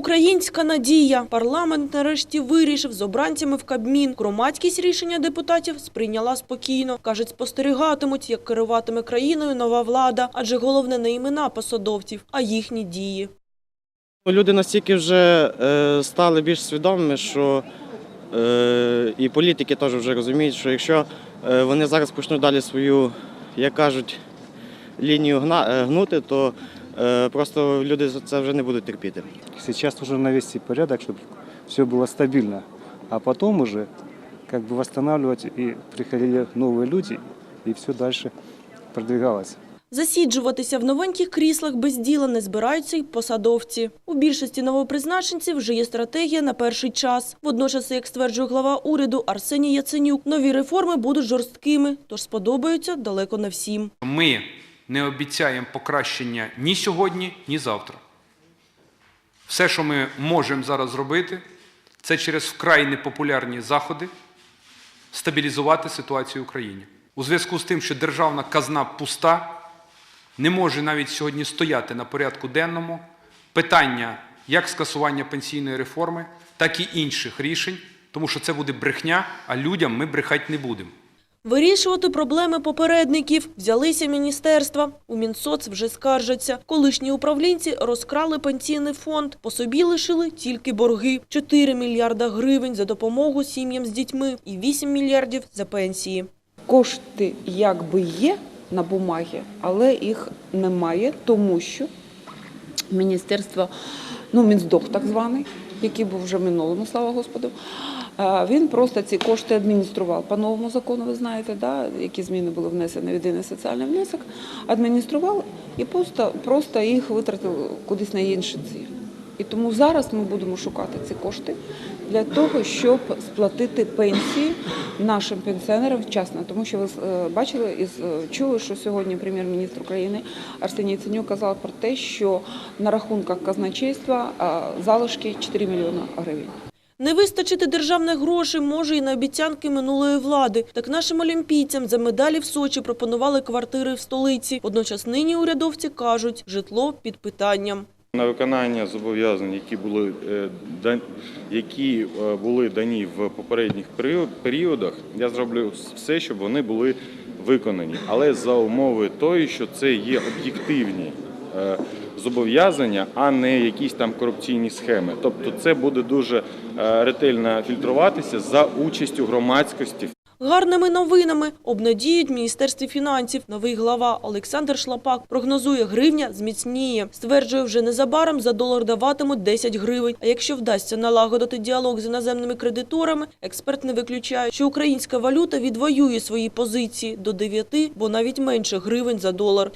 Українська надія. Парламент нарешті вирішив з обранцями в Кабмін. Громадськість рішення депутатів сприйняла спокійно. Кажуть, спостерігатимуть, як керуватиме країною нова влада, адже головне не імена посадовців, а їхні дії. Люди настільки вже е, стали більш свідомими, що е, і політики теж вже розуміють, що якщо е, вони зараз почнуть далі свою, як кажуть, лінію гнути, то просто люди це вже не будуть терпіти. Сейчас нужно навести порядок, чтобы все было стабильно. А потом уже как бы восстанавливать и приходили новые люди, и все дальше продвигалось. Засіджуватися в новеньких кріслах без діла не збираються й посадовці. У більшості новопризначенців вже є стратегія на перший час. Водночас, як стверджує глава уряду Арсеній Яценюк, нові реформи будуть жорсткими, тож сподобаються далеко не всім. Ми не обіцяємо покращення ні сьогодні, ні завтра. Все, що ми можемо зараз зробити, це через вкрай непопулярні заходи стабілізувати ситуацію в Україні. У зв'язку з тим, що державна казна пуста, не може навіть сьогодні стояти на порядку денному питання як скасування пенсійної реформи, так і інших рішень, тому що це буде брехня, а людям ми брехати не будемо. Вирішувати проблеми попередників взялися міністерства. У Мінсоц вже скаржаться. Колишні управлінці розкрали пенсійний фонд. По собі лишили тільки борги – 4 мільярда гривень за допомогу сім'ям з дітьми і 8 мільярдів за пенсії. Кошти якби є на бумагі, але їх немає, тому що міністерство, ну Мінздох так званий, який був вже минулому, слава Господу, він просто ці кошти адміністрував. По новому закону, ви знаєте, да, які зміни були внесені в єдиний соціальний внесок, адміністрував і просто, просто їх витратив кудись на інші цілі. І тому зараз ми будемо шукати ці кошти для того, щоб сплатити пенсії нашим пенсіонерам вчасно. Тому що ви е, бачили і е, чули, що сьогодні прем'єр-міністр України Арсеній Яценюк казав про те, що на рахунках казначейства залишки 4 мільйони гривень. Не вистачити державних грошей може і на обіцянки минулої влади. Так нашим олімпійцям за медалі в Сочі пропонували квартири в столиці. Водночас нині урядовці кажуть, житло під питанням. На виконання зобов'язань, які були, е, які е, були дані в попередніх період- періодах, я зроблю все, щоб вони були виконані. Але за умови тої, що це є об'єктивні зобов'язання, а не якісь там корупційні схеми. Тобто це буде дуже е, ретельно фільтруватися за участю громадськості. Гарними новинами обнадіють Міністерстві фінансів. Новий глава Олександр Шлапак прогнозує, гривня зміцніє. Стверджує, вже незабаром за долар даватимуть 10 гривень. А якщо вдасться налагодити діалог з іноземними кредиторами, експерт не виключає, що українська валюта відвоює свої позиції до 9, бо навіть менше гривень за долар.